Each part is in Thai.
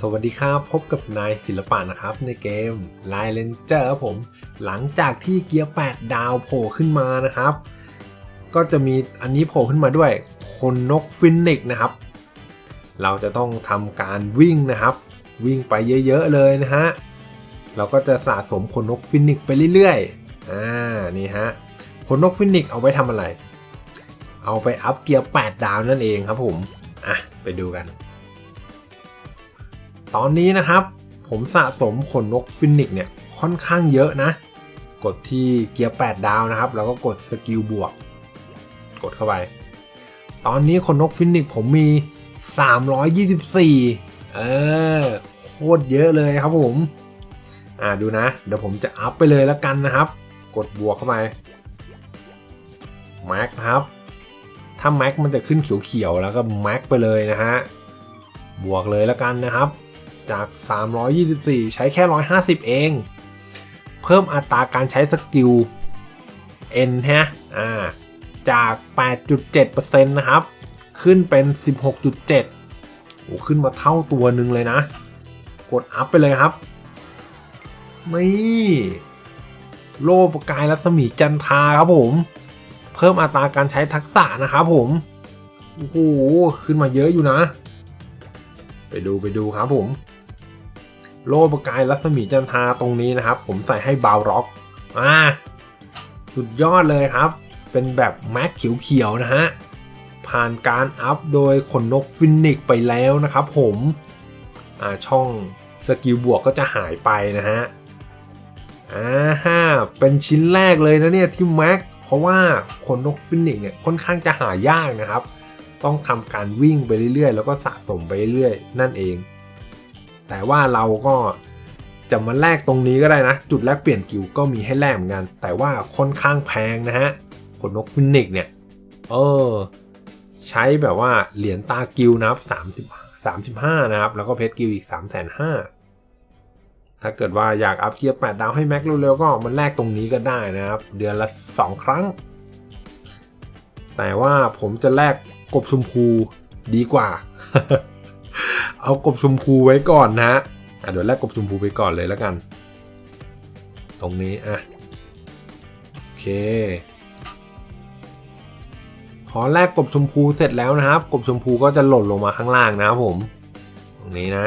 สวัสดีครับ พบกับนายศิลปะนะครับ ในเกม l i เลนเจอร์ครับผม หลังจากที่เกียร์ 8 ดาวโผล่ขึ้นมานะครับ ก็จะมีอันนี้โผล่ขึ้นมาด้วย คนนกฟินิกนะครับ เราจะต้องทำการวิ่งนะครับ วิ่งไปเยอะๆเลยนะฮะ เราก็จะสะสมขนนกฟินิกไปเรื่อยๆ อ่า นี่ฮะขนนกฟินิกเอาไว้ทำอะไร เอาไปอัพเกียร์ 8 ดาวนั่นเองครับผม อะ ไปดูกัน ตอนนี้นะครับ ผมสะสมขนนกฟินิกเนี่ยค่อนข้างเยอะนะ กดที่เกียร์ 8 ดาวนะครับ แล้วก็กดสกิลบวก กดเข้าไป ตอนนี้ขนนกฟินิกผมมี 324 เออ โคตรเยอะเลยครับผม อ่าดูนะ เดี๋ยวผมจะอัพไปเลยแล้วกันนะครับ กดบวกเข้าไปแม็กครับ ถ้าแม็กมันจะขึ้นเขียวๆแล้วก็แม็กไปเลยนะฮะ บวกเลยแล้วกันนะครับ จาก 324 ใช้แค่ 150 เอง เพิ่มอัตราการใช้สกิล N ฮะอ่าจาก 8.7%นะครับ ขึ้นเป็น 16.7โอ้ขึ้นมาเท่าตัวหนึ่งเลยนะ กดอัพไปเลยครับ นี่โล่ประกายรัศมีจันทาครับผม เพิ่มอัตราการใช้ทักษะนะครับผม โอ้โห ขึ้นมาเยอะอยู่นะ ไปดูไปดูครับผม โล่ประกายรัศมีจันทราตรงนี้นะครับ ผมใส่ให้บาวร็อกอ่าสุดยอดเลยครับ เป็นแบบแม็กเขียวๆนะฮะ ผ่านการอัพโดยขนนกฟินิกไปแล้วนะครับผมอ่าช่องสกิลบวกก็จะหายไปนะฮะอ่าฮะเป็นชิ้นแรกเลยนะเนี่ยที่แม็กเพราะว่าขนนกฟินิกเนี่ยค่อนข้างจะหายากนะครับ ต้องทำการวิ่งไปเรื่อยๆ แล้วก็สะสมไปเรื่อยๆ นั่นเอง แต่ว่าเราก็จะมาแลกตรงนี้ก็ได้นะ จุดแลกเปลี่ยนกิวก็มีให้แลกเหมือนกัน แต่ว่าค่อนข้างแพงนะฮะขนนกฟินิกเนี่ยเออใช้แบบว่าเหรียญตากิวนะครับ30 35นะครับ แล้วก็เพชรกิวอีก3 5 0 0 0ถ้าเกิดว่าอยากอัพเกียร์8ดาวให้แม็กเร็วๆก็มันแลกตรงนี้ก็ได้นะครับ เดือนละ2ครั้ง แต่ว่าผมจะแลกกบชมพูดีกว่า เอากบชมพูไว้ก่อนนะอะเดี๋ยวแลกกบชมพูไปก่อนเลยแล้วกัน ตรงนี้อะโอเคพอแลกกบชมพูเสร็จแล้วนะครับ กบชมพูก็จะหล่นลงมาข้างล่างนะครับผม ตรงนี้นะ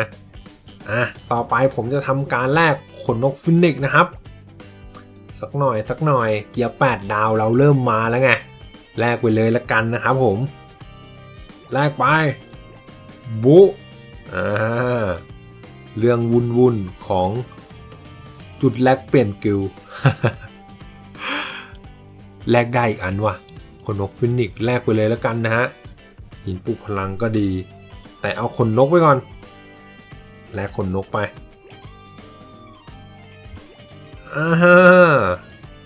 อะต่อไปผมจะทำการแลกขนนกฟินิกซ์นะครับ สักหน่อยสักหน่อยเกียร์8ดาวเราเริ่มมาแล้วไงแลกไปเลยละกันนะครับผมแลกไปบุ เรื่องวุ่นวุ่นของจุดแลกเปลี่ยนกิลแลกได้อีกอันวะขนนกฟินิกซ์แลกไปเลยแล้วกันนะฮะหินปลุกพลังก็ดี แต่เอาขนนกไว้ก่อน แลกขนนกไปอ่าฮะ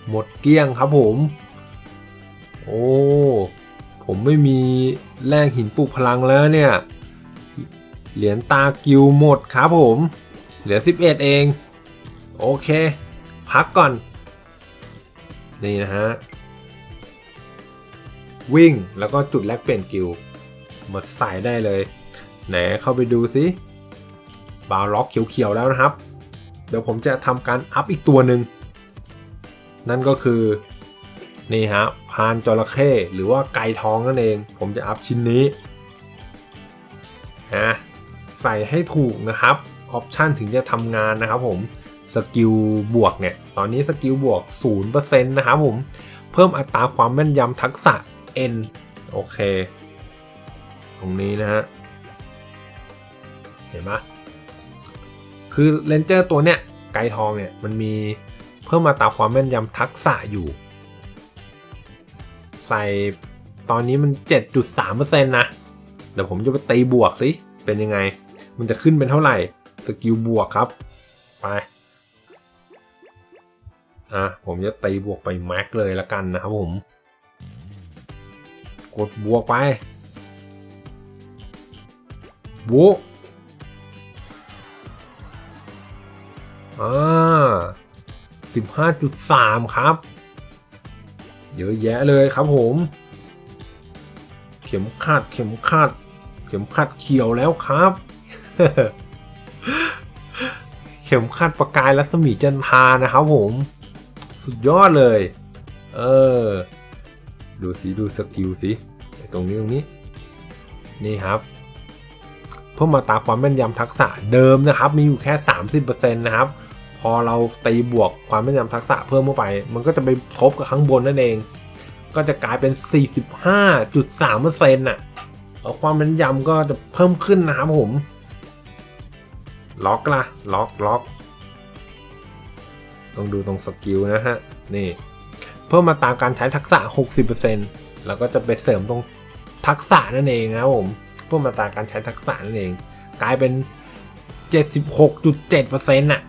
หมดเกลี้ยงครับผม โอ้ ผมไม่มีแลกหินปลุกพลังแล้วเนี่ย เหรียญตากิวหมดครับผม เหลือ 11 เอง โอเค พักก่อน นี่นะฮะ วิ่งแล้วก็จุดแลกเปลี่ยนกิวมาใส่ได้เลย ไหนเข้าไปดูสิบาล็อกเขียวๆแล้วนะครับ เดี๋ยวผมจะทำการอัพอีกตัวหนึ่ง นั่นก็คือ นี่ฮะพานจระเข้หรือว่าไก่ทองนั่นเอง ผมจะอัพชิ้นนี้ ใส่ให้ถูกนะครับออปชันถึงจะทำงานนะครับผมสกิลบวกเนี่ยตอนนี้สกิลบวก 0%นะครับผมเพิ่มอัตราความแม่นยำทักษะ N โอเค ตรงนี้นะฮะ เห็นไหมคือเลนเจอร์ตัวเนี้ยไกทองเนี่ยมันมีเพิ่มอัตราความแม่นยำทักษะอยู่ ใส่ตอนนี้มัน 7.3%นะ เดี๋ยวผมจะไปตีบวกสิ เป็นยังไง มันจะขึ้นเป็นเท่าไหร่สกิลบวกครับ ไป อะ ผมจะตีบวกไปแม็กเลยละกันนะครับผม กดบวกไปบวกอ่าสิบห้าจุดสามครับ เยอะแยะเลยครับผม เข็มขัดเข็มขัด เข็มขัดเขียวแล้วครับ เข็มขัดประกายรัศมีจันทานะครับผม สุดยอดเลย เออ ดูสิ ดูสกิลสิ ตรงนี้ตรงนี้ นี่ครับ เพิ่มมาตราความแม่นยำทักษะเดิมนะครับ มีอยู่แค่ 30%นะครับ พอเราตีบวกความแม่นยำทักษะเพิ่มเข้าไป มันก็จะไปทบกับข้างบนนั่นเอง ก็จะกลายเป็น 45.3%น่ะความแม่นยำก็จะเพิ่มขึ้นนะครับผม ล็อกละล็อกล็อกต้องดูตรงสกิลนะฮะ นี่ เพิ่มมาตามการใช้ทักษะ 60%แล้วก็จะไปเสริมตรงทักษะนั่นเองนะครับผม เพิ่มมาตามการใช้ทักษะนั่นเอง กลายเป็น 76.7%น่ะ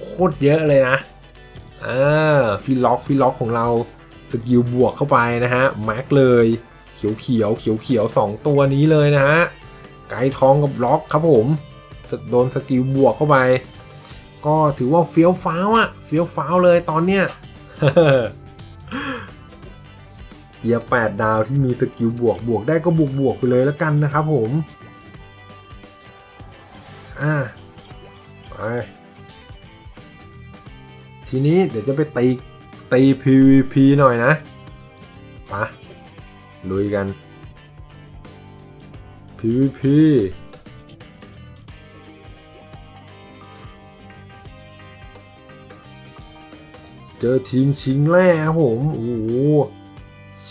โคตรเยอะเลยนะอ่าพี่ล็อกพี่ล็อกของเราสกิลบวกเข้าไปนะฮะแม็กเลยเขียวเขียวเขียวเขียวสองตัวนี้เลยนะฮะไกด์ทองกับล็อกครับผม โดนสกิลบวกเข้าไป ก็ถือว่าเฟี้ยวฟ้าวอะเฟี้ยวฟ้าวเลยตอนเนี้ยเกียร์แปดดาวที่มีสกิลบวกบวกได้ก็บวกบวกไปเลยแล้วกันนะครับผม อ่าไปทีนี้เดี๋ยวจะไปตีตี PVP หน่อยนะปะลุยกัน PVP เจอทีมชิงแร่ครับผมโอ้โห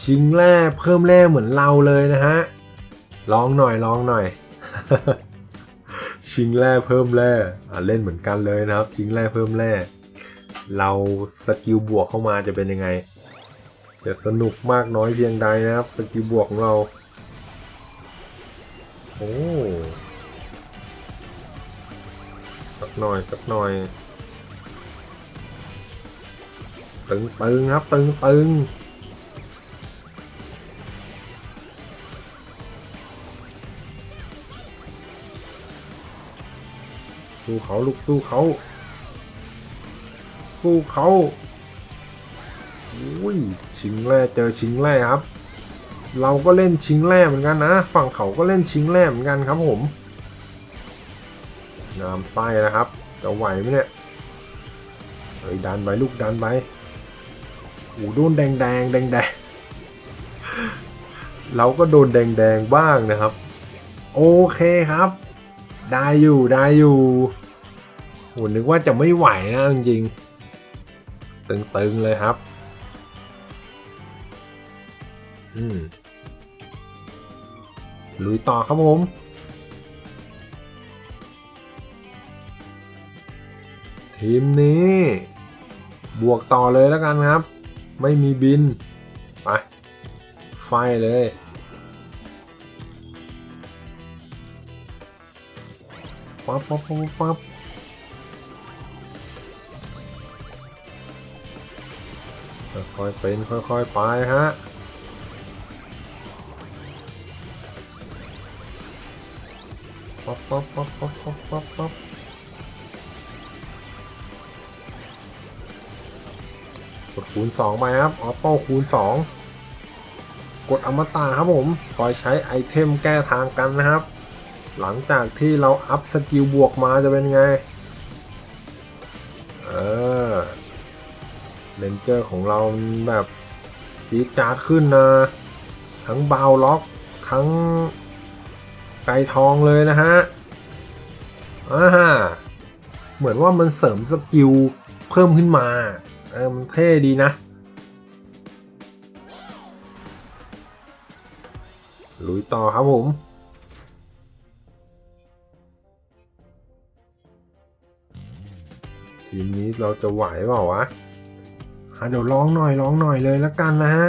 ชิงแร่เพิ่มแร่เหมือนเราเลยนะฮะลองหน่อยลองหน่อย ชิงแร่เพิ่มแร่เล่นเหมือนกันเลยนะครับ ชิงแร่เพิ่มแร่เราสกิลบวกเข้ามาจะเป็นยังไง จะสนุกมากน้อยเพียงใดนะครับ สกิลบวกของเรา โอ้สักหน่อยสักหน่อย ตึงตึงครับตึงตึงสู้เขาลูกสู้เขาสู้เขาอุ้ยชิงแร่เจอชิงแร่ครับ เราก็เล่นชิงแร่เหมือนกันนะ ฝั่งเขาก็เล่นชิงแร่เหมือนกันครับผมงามไส้นะครับ จะไหวไหมเนี่ยเฮ้ยดันไปลูกดันไป โอ้โดนแดงแดงแดงแดงเราก็โดนแดงแดงบ้างนะครับ โอเคครับ ได้อยู่ได้อยู่โหนึกว่าจะไม่ไหวนะจริงตึงๆเลยครับ อืมลุยต่อครับผมทีมนี้ บวกต่อเลยแล้วกันครับ ไม่มีบินไปไฟเลย ปั๊บปั๊บปั๊บปั๊บค่อยๆเป็นค่อยๆไปฮะปั๊บปั๊บปั๊บปั๊บปั๊บปั๊บ คูณ2ไปครับออโต้คูณ 2 กดอมตะครับผมคอยใช้ไอเทมแก้ทางกันนะครับ หลังจากที่เราอัพสกิลบวกมาจะเป็นไงเออเลนเจอร์ของเราแบบจีจาดขึ้นนะ ทั้งบาวล็อกทั้งไกลทองเลยนะฮะอ่าเหมือนว่ามันเสริมสกิลเพิ่มขึ้นมา เออมันเท่ดีนะ ลุยต่อครับผมทีมนี้เราจะไหวเปล่าวะอะเดี๋ยวลองหน่อยลองหน่อยเลยแล้วกันนะฮะ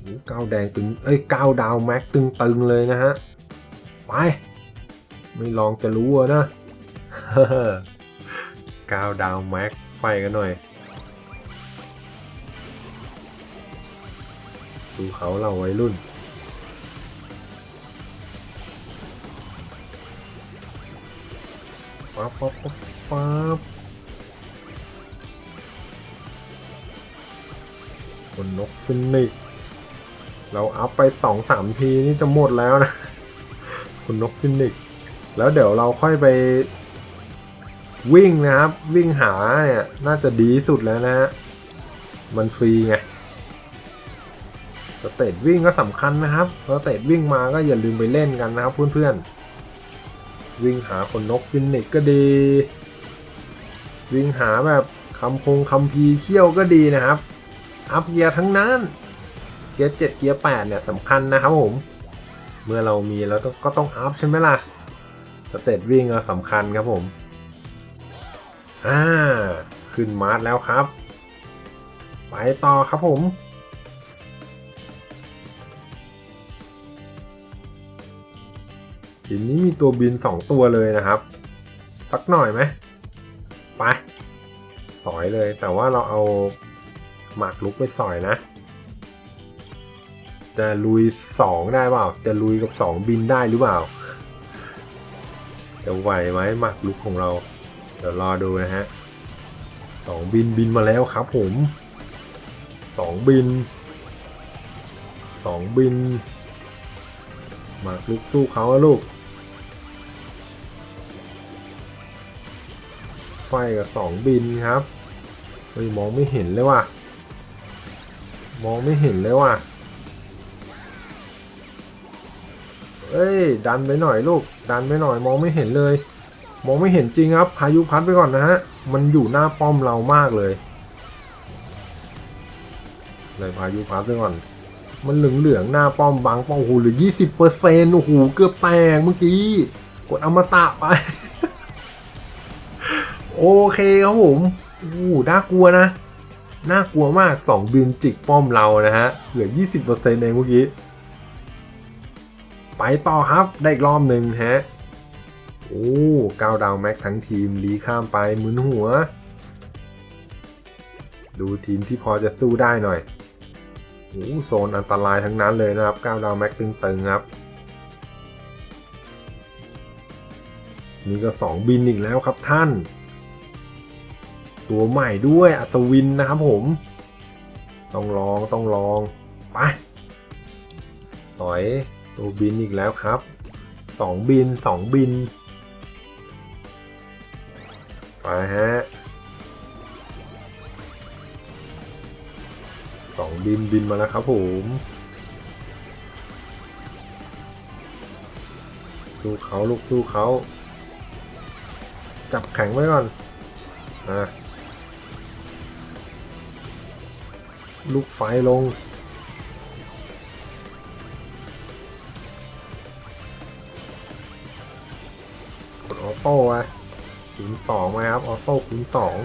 โอ้ก้าวแดงตึง เอ้ยก้าวดาวแม็กตึงตึงเลยนะฮะ ไป ไม่ลองจะรู้อะนะก้าวดาวแม็ก ไฟกันหน่อย ดูเขาเราวัยรุ่นปั๊บปั๊บปั๊บปั๊บนนกฟินิกเราอัพไปสองสามทีนี่จะหมดแล้วนะ คุณนกฟินิกแล้วเดี๋ยวเราค่อยไป วิ่งนะครับ วิ่งหาเนี่ย น่าจะดีสุดแล้วนะฮะมันฟรีไงสเตจวิ่งก็สำคัญนะครับสเตจวิ่งมาก็อย่าลืมไปเล่นกันนะครับเพื่อนๆ วิ่งหาคนนกฟินิกก็ดี วิ่งหาแบบคำพงคำพีเขี้ยวก็ดีนะครับ อัพเกียร์ทั้งนั้น เกียร์เจ็ดเกียร์แปดเนี่ยสำคัญนะครับผม เมื่อเรามีแล้วก็ต้องอัพใช่ไหมล่ะ สเตจวิ่งก็สำคัญครับผม อ่า ขึ้นมาร์ทแล้วครับ ไปต่อครับผม ทีนี้มีตัวบิน 2 ตัวเลยนะครับ สักหน่อยไหมไปสอยเลย แต่ว่าเราเอาหมากลุกไปสอยนะ จะลุย 2 ได้เปล่า จะลุยกับ 2 บินได้หรือเปล่า จะไหวไหมหมากลุกของเรา เดี๋ยวรอดูนะฮะสองบินบินมาแล้วครับผมสองบินสองบิน มาลุกสู้เขาลูก ไฟกับสองบินครับเฮ้ยมองไม่เห็นเลยว่ะ มองไม่เห็นเลยว่ะ เอ้ย ดันไปหน่อยลูก ดันไปหน่อยมองไม่เห็นเลย มองไม่เห็นจริงครับพายุพัดไปก่อนนะฮะ มันอยู่หน้าป้อมเรามากเลยเลยพายุพัดไปก่อน มันเหลืองเหลืองๆหน้าป้อมบางป้อมโอ้โหเหลือยี่สิบเปอร์เซ็นต์โอ้โหเกือบแตกเมื่อกี้ กดอมตะไป โอเคครับผมโอ้โหน่ากลัวนะน่ากลัวมากสองบินจิกป้อมเรานะฮะ เหลือยี่สิบเปอร์เซ็นต์เองเมื่อกี้ ไปต่อครับได้อีกรอบหนึ่งฮะ โอ้ก้าวดาวแม็กทั้งทีมลีข้ามไปมึนหัว ดูทีมที่พอจะสู้ได้หน่อยโอ้โซนอันตรายทั้งนั้นเลยนะครับก้าวดาวแม็กตึงๆครับนี่ก็สองบินอีกแล้วครับท่าน ตัวใหม่ด้วยอัศวินนะครับผม ต้องลองต้องลองไปต่อยตัวบินอีกแล้วครับสองบินสองบิน ไปฮะสองบินบินมาแล้วครับผมสู้เขาลูกสู้เขาจับแข็งไว้ก่อนอะลูกไฟลง กดออโต้ไว้ คูณสองไหมครับออโต้คูณสอง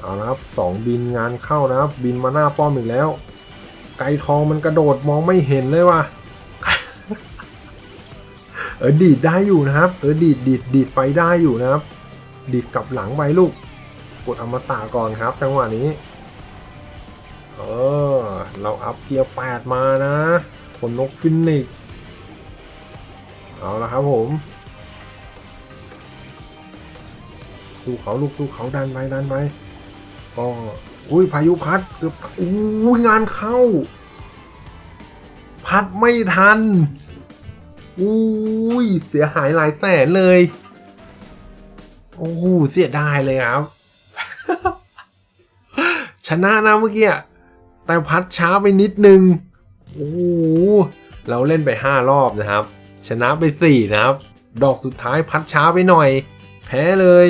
เอาละครับสองบินงานเข้านะครับ บินมาหน้าป้อมอีกแล้ว ไก่ทองมันกระโดดมองไม่เห็นเลยว่ะเออดีดได้อยู่นะครับ เออดีดดีดดีดไปได้อยู่นะครับ ดีดกลับหลังไปลูกกดอมตะก่อนครับจังหวะนี้เออเราอัพเกียร์แปดมานะคนนกฟินิกเอาละครับผม สู้เขาลูกสู้เขาดันไปดันไปก็อุ้ยพายุพัดเกือบอุ้ยงานเข้า พัดไม่ทันอุ้ยเสียหายหลายแสนเลย โอ้โหเสียดายเลยครับ ชนะนะเมื่อกี้แต่พัดช้าไปนิดนึงโอ้โหเราเล่นไป 5 รอบนะครับ ชนะไป 4 นะครับ ดอกสุดท้ายพัดช้าไปหน่อย แพ้เลย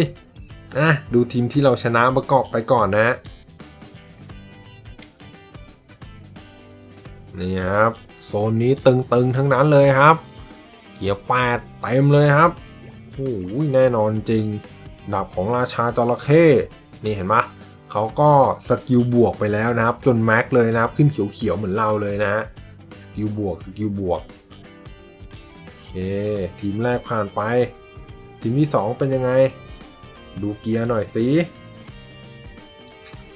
อะดูทีมที่เราชนะประกอบไปก่อนนะนี่ครับโซนนี้ตึงๆทั้งนั้นเลยครับเกียร์แปดเต็มเลยครับโอ้โหแน่นอนจริงดาบของราชาจระเข้นี่เห็นปะเขาก็สกิลบวกไปแล้วนะครับ จนแม็กเลยนะครับ ขึ้นเขียวๆเหมือนเราเลยนะสกิลบวกสกิลบวกโอเค ทีมแรกผ่านไป ทีมที่ 2 เป็นยังไง ดูเกียร์หน่อยสิ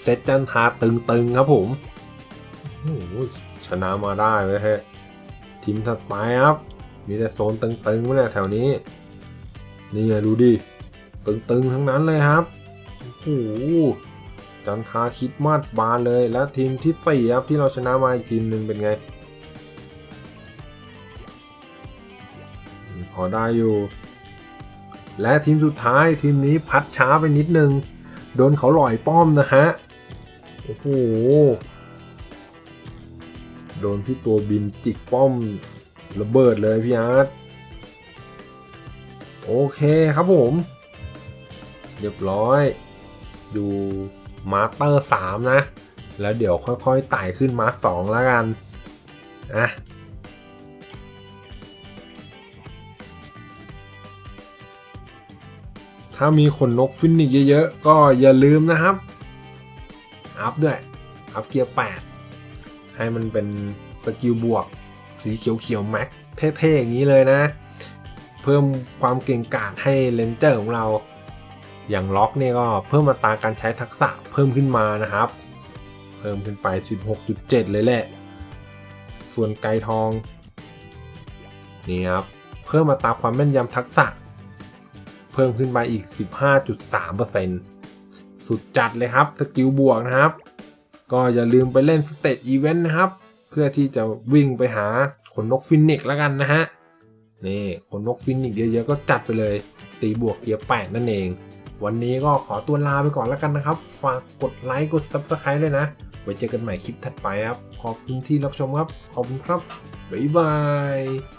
เซตจันทาตึงๆครับผมชนะมาได้เว้ยฮ้ยทีมถัดไปครับ มีแต่โซนตึงๆมาเนี่ยแถวนี้ นี่ไงดูดิตึงๆทั้งนั้นเลยครับโอ้โหจันทาคิดมาดบานเลย แล้วทีมที่สี่ครับที่เราชนะมาอีกทีมหนึ่งเป็นไง พอได้อยู่ และทีมสุดท้ายทีมนี้พัดช้าไปนิดนึง โดนเขาหล่อยป้อมนะฮะ โอ้โห โดนพี่ตัวบินจิกป้อมระเบิดเลยพี่อาร์ตโอเคครับผม เรียบร้อย อยู่มาสเตอร์สามนะ แล้วเดี๋ยวค่อยๆไต่ขึ้นมาสสองแล้วกัน อะ ถ้ามีขนนกฟินิกเยอะๆ ก็อย่าลืมนะครับ อัพด้วย อัพเกียร์ 8 ให้มันเป็นสกิลบวก สีเขียวๆแม็กเท่ๆ อย่างนี้เลยนะ เพิ่มความเก่งกาจให้เลนเจอร์ของเรา อย่างล็อกเนี่ยก็เพิ่มอัตราการใช้ทักษะเพิ่มขึ้นมานะครับ เพิ่มขึ้นไป 16.7 เลยแหละ ส่วนไกทอง นี่ครับ เพิ่มอัตราความแม่นยำทักษะ เพิ่มขึ้นไปอีก 15.3%สุดจัดเลยครับสกิลบวกนะครับ ก็อย่าลืมไปเล่นสเตจอีเวนต์นะครับ เพื่อที่จะวิ่งไปหาขนนกฟินิกซ์แล้วกันนะฮะนี่ขนนกฟินิกซ์เยอะๆก็จัดไปเลยตีบวกเกียร์แปดนั่นเอง วันนี้ก็ขอตัวลาไปก่อนแล้วกันนะครับ ฝากกดไลค์กด Subscribe ด้วยนะ ไว้เจอกันใหม่คลิปถัดไปครับ ขอบคุณที่รับชมครับ ขอบคุณครับ บ๊ายบาย